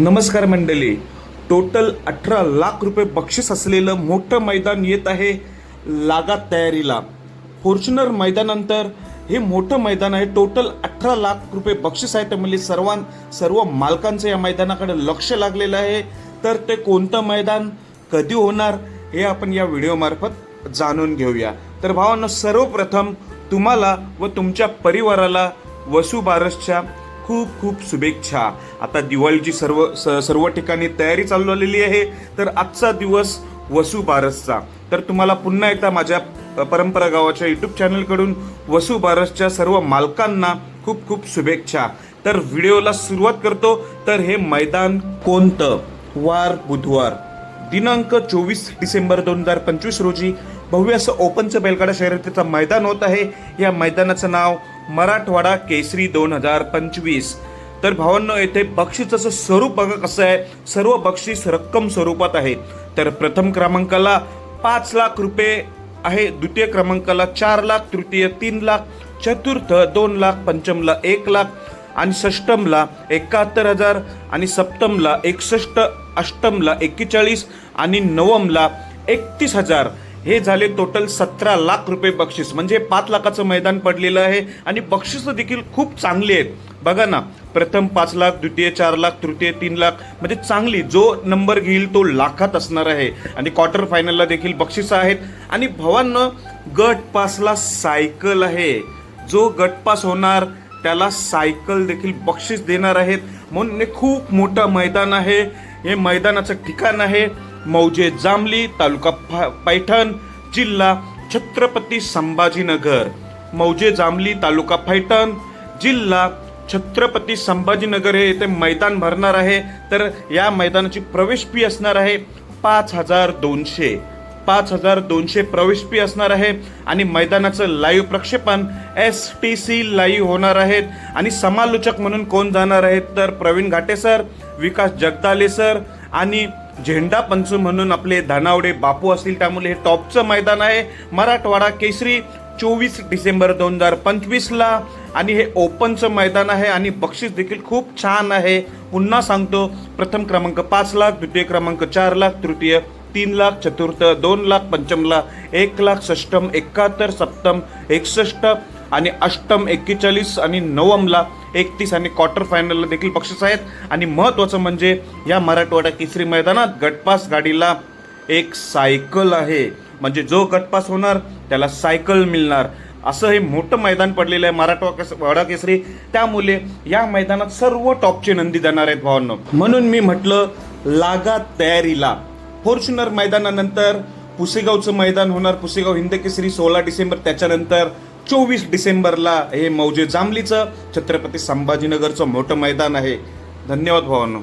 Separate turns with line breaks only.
नमस्कार मंडळी. टोटल अठरा लाख रुपये बक्षीस असलेलं मोठं मैदान येत आहे लागा तयारीला. फॉर्च्युनर मैदानानंतर हे मोठं मैदान आहे. टोटल अठरा लाख रुपये बक्षीस आहे. त्यामुळे सर्वां सर्व मालकांचं या मैदानाकडे लक्ष लागलेलं आहे. तर ते कोणतं मैदान कधी होणार हे आपण या व्हिडिओमार्फत जाणून घेऊया. तर भावांना सर्वप्रथम तुम्हाला व तुमच्या परिवाराला वसु बारसच्या खूप खूप शुभेच्छा. आता दिवाळीची सर्व स- सर्व ठिकाणी तयारी चालू आलेली आहे. तर आजचा दिवस वसु बारसचा. तर तुम्हाला पुन्हा एकदा माझ्या परंपरा गावाच्या यूट्यूब चॅनलकडून वसु बारसच्या सर्व मालकांना खूप खूप शुभेच्छा. तर व्हिडिओला सुरुवात करतो. तर हे मैदान कोणतं? वार बुधवार. दिनांक चोवीस डिसेंबर दोन हजार पंचवीस रोजी भव्य असं ओपनचं बैलगाडा शर्यतीचं मैदान होत आहे. या मैदानाचं नाव मराठवाडा केसरी दोन हजार पंचवीस. तर भावांनो येथे बक्षिसाचं स्वरूप बघा कसं आहे. सर्व बक्षीस रक्कम स्वरूपात आहे. तर प्रथम क्रमांकाला पाच लाख रुपये आहे. द्वितीय क्रमांकाला चार लाख तृतीय तीन लाख चतुर्थ दोन लाख पंचमला एक लाख आणि षष्टमला एकाहत्तर हजार आणि सप्तमला एकसष्ट अष्टमला एक्केचाळीस आणि नवमला एकतीस हजार. हे झाले टोटल सतरा लाख रुपये बक्षीस. म्हणजे पाच लाखाचं मैदान पडलेलं आहे आणि बक्षिसं देखील खूप चांगली आहेत. बघा ना प्रथम पाच लाख द्वितीय चार लाख तृतीय तीन लाख. म्हणजे चांगली जो नंबर घेईल तो लाखात असणार आहे. आणि क्वार्टर फायनलला देखील बक्षिसं आहेत. आणि भवांना गट पासला सायकल आहे. जो गटपास होणार त्याला सायकल देखील बक्षीस देणार आहेत. म्हणून हे खूप मोठं मैदान आहे. हे मैदानाचं ठिकाण आहे. मौजे जांभली तालुका फा- पैठण जिल्हा छत्रपती संभाजीनगर. मौजे जांभली तालुका पैठण जिल्हा छत्रपती संभाजीनगर हे येथे मैदान भरणार आहे. तर या मैदानाची प्रवेश फी असणार आहे पाच हजार दोनशे. पाच हजार दोनशे प्रवेश फी असणार आहे आणि मैदानाचं लाईव्ह प्रक्षेपण एस टी सी लाईव्ह होणार आहेत आणि समालोचक म्हणून कोण जाणार आहेत तर प्रवीण घाटे सर विकास जगदाले सर आणि झेंडा पंच म्हणून आपले धानावडे बापू असतील त्यामुळे हे टॉपचं मैदान आहे. मराठवाडा केसरी चोवीस डिसेंबर दोन हजार पंचवीसला. आणि हे ओपनचं मैदान आहे आणि बक्षीस देखील खूप छान आहे. पुन्हा सांगतो प्रथम क्रमांक पाच लाख द्वितीय क्रमांक चार लाख तृतीय तीन लाख चतुर्थ दोन लाख पंचमला एक लाख षष्टम एकाहत्तर सप्तम एकसष्ट आणि अष्टम एक्केचाळीस आणि नवमला एकतीस आणि क्वार्टर फायनलला देखील बक्षीस आहेत. आणि महत्त्वाचं म्हणजे या मराठवाडा केसरी मैदानात गटपास गाडीला एक सायकल आहे. म्हणजे जो गटपास होणार त्याला सायकल मिळणार. असं हे मोठं मैदान पडलेलं आहे मराठवा केस वाडा केसरी. त्यामुळे या मैदानात सर्व टॉपचे नंदी जाणार आहेत भावांनो. म्हणून मी म्हटलं लागा तयारीला. फॉर्च्युनर मैदानानंतर पुसेगावचं मैदान होणार. पुसेगाव हिंद केसरी सोळा डिसेंबर त्याच्यानंतर. चोवीस डिसेंबरला हे मौजे जांभलीचं छत्रपती संभाजीनगरचं मोठं मैदान आहे. धन्यवाद भावांनो.